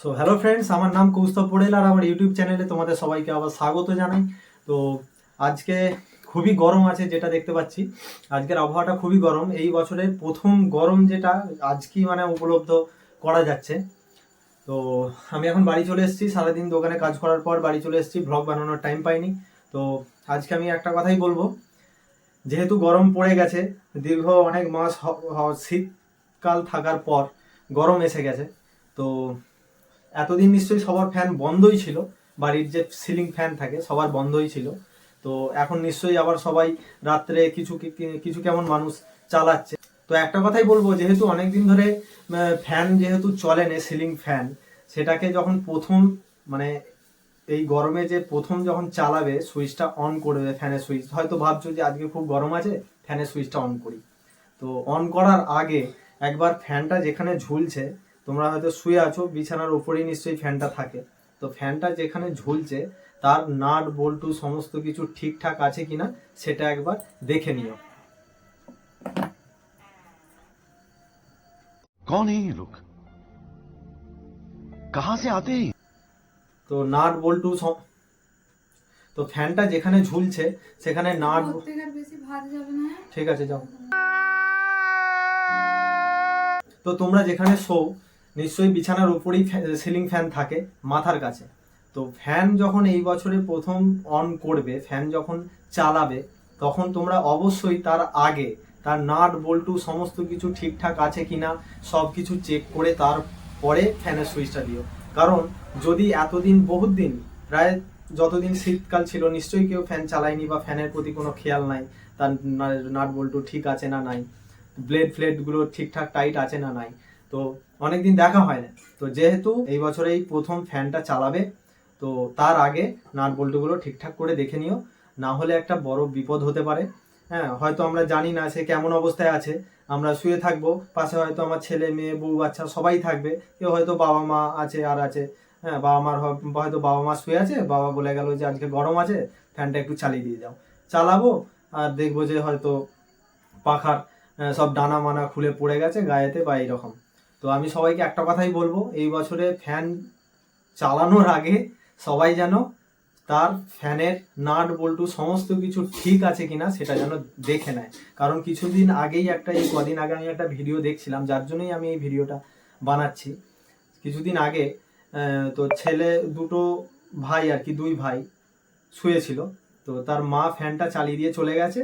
So hello friends আমার নাম কৌস্তব পড়েল আর আমার ইউটিউব চ্যানেলে তোমাদের সবাইকে আবার স্বাগত জানাই। তো, আজকে খুবই গরম আছে যেটা দেখতে পাচ্ছি। আজকের আবহাওয়াটা খুবই গরম। এই বছরের প্রথম গরম যেটা আজকেই মানে উপলব্ধ করা যাচ্ছে। তো, আমি এখন বাড়ি চলে এসেছি। সারাদিন দোকানে কাজ করার পর বাড়ি চলে এসেছি। ব্লগ বানানোর টাইম পাইনি। তো, আজকে আমি একটা কথাই বলব। যেহেতু গরম পড়ে গেছে, দীর্ঘ অনেক মাস শীতকাল থাকার পর গরম এসে গেছে। তো এতদিন নিশ্চয়ই সবার ফ্যান বন্ধই ছিল। বাড়ির যে সিলিং ফ্যান থাকে, সবার বন্ধই ছিল। তো এখন নিশ্চয়ই আবার সবাই রাত্রে কিছু কিছু কেমন মানুষ চালাচ্ছে। তো একটা কথাই বলব, যেহেতু অনেকদিন ধরে ফ্যান যেহেতু চলে না সিলিং ফ্যান সেটাকে যখন প্রথম মানে এই গরমে যে প্রথম যখন চালাবে সুইচটা অন করবে ফ্যানের সুইচ হয়তো ভাবছ যে আজকে খুব গরম আছে ফ্যানের সুইচটা অন করি। তো অন করার আগে একবার ফ্যানটা যেখানে ঝুলছে তোমরা হয়তো শুয়ে আছো বিছানার ওপরেই নিশ্চয়ই ফ্যানটা থাকে। তো ফ্যানটা যেখানে ঝুলছে তার নাট বল্টু সমস্ত কিছু ঠিকঠাক আছে কিনা সেটা একবার দেখে নিও। কন লোক? কাহা আতে তো নাট বল্টু তো ফ্যানটা যেখানে ঝুলছে সেখানে নাট ঠিক আছে যাও। তো তোমরা যেখানে শো নিশ্চয়ই বিছানার উপরেই সিলিং ফ্যান থাকে মাথার কাছে। তো ফ্যান যখন এই বছরে প্রথম অন করবে, ফ্যান যখন চালাবে, তখন তোমরা অবশ্যই তার আগে তার নাট, বল্টু সমস্ত কিছু ঠিকঠাক আছে কিনা সব কিছু চেক করে তারপরে ফ্যানের সুইচটা দিও। কারণ যদি এতদিন, বহুত দিন, প্রায় যতদিন শীতকাল ছিল, নিশ্চয়ই কেউ ফ্যান চালায়নি বা ফ্যানের প্রতি কোনো খেয়াল নাই, তার নাট বল্টু ঠিক আছে না নাই ব্লেড ফ্লেডগুলো ঠিকঠাক টাইট আছে না নাই তো অনেকদিন দেখা হয় না। তো যেহেতু এই বছরে এই প্রথম ফ্যানটা চালাবে, তো তার আগে নাট বল্টুগুলো ঠিকঠাক করে দেখে নিও। না হলে একটা বড় বিপদ হতে পারে। হ্যাঁ হয়তো আমরা জানি না সে কেমন অবস্থায় আছে। আমরা শুয়ে থাকব, পাশে হয়তো আমার ছেলে, মেয়ে, বউ, বাচ্চা সবাই থাকবে। কেউ হয়তো বাবা মা আছে, আর আছে। হ্যাঁ বাবা মার হয়তো বাবা মা শুয়ে আছে, বাবা বলে গেল যে আজকে গরম আছে, ফ্যানটা একটু চালিয়ে দিয়ে যাও চালাবো, আর দেখব যে হয়তো পাখার সব ডানা মানা খুলে পড়ে গেছে, গায়েতে বা এইরকম। তো আমি সবাইকে একটা কথাই বলব, এই বছরে ফ্যান চালানোর আগে সবাই যেন তার ফ্যানের নাট, বল্টু সমস্ত কিছু ঠিক আছে কিনা সেটা যেন দেখে নেয়। কারণ কিছুদিন আগেই একটা, এই কদিন আগে আমি একটা ভিডিও দেখছিলাম, যার জন্যই আমি এই ভিডিওটা বানাচ্ছি। কিছুদিন আগে তো ছেলে দুটো ভাই আর কি, দুই ভাই শুয়েছিল, তো তার মা ফ্যানটা চালিয়ে দিয়ে চলে গেছে।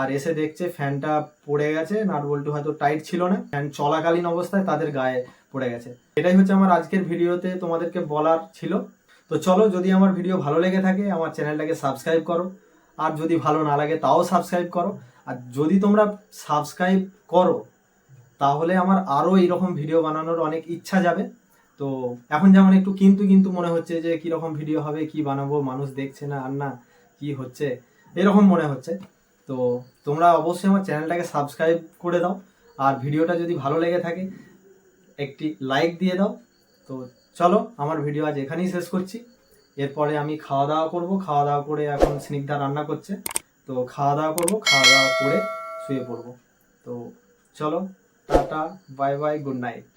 আর এসে দেখছে ফ্যানটা পড়ে গেছে, নাট বল্টু হয়তো টাইট ছিল না। ফ্যান চলাকালীন অবস্থায় তাদের গায়ে পড়ে গেছে। এটাই হচ্ছে আমার আজকের ভিডিওতে তোমাদেরকে বলার ছিল। তো চলো, যদি আমার ভিডিও ভালো লেগে থাকে, আমার চ্যানেলটাকে সাবস্ক্রাইব করো। আর যদি ভালো না লাগে, তাও সাবস্ক্রাইব করো। আর যদি তোমরা সাবস্ক্রাইব করো, তাহলে আমার আরও এইরকম ভিডিও বানানোর অনেক ইচ্ছা যাবে। তো এখন যেমন একটু কিন্তু কিন্তু মনে হচ্ছে যে, কীরকম ভিডিও হবে, কি বানাবো, মানুষ দেখছে না, আর না, কি হচ্ছে, এরকম মনে হচ্ছে। তো তোমরা অবশ্যই আমার চ্যানেলটাকে সাবস্ক্রাইব করে দাও। আর ভিডিওটা যদি ভালো লেগে থাকে, একটি লাইক দিয়ে দাও। তো চলো, আমার ভিডিও আজ এখানেই শেষ করছি। এরপরে আমি খাওয়া দাওয়া করব। খাওয়া দাওয়া করে এখন স্নিগ্ধা রান্না করছে। তো খাওয়া দাওয়া করব, খাওয়া দাওয়া করে শুয়ে পড়ব। তো চলো, tata, bye bye, good night.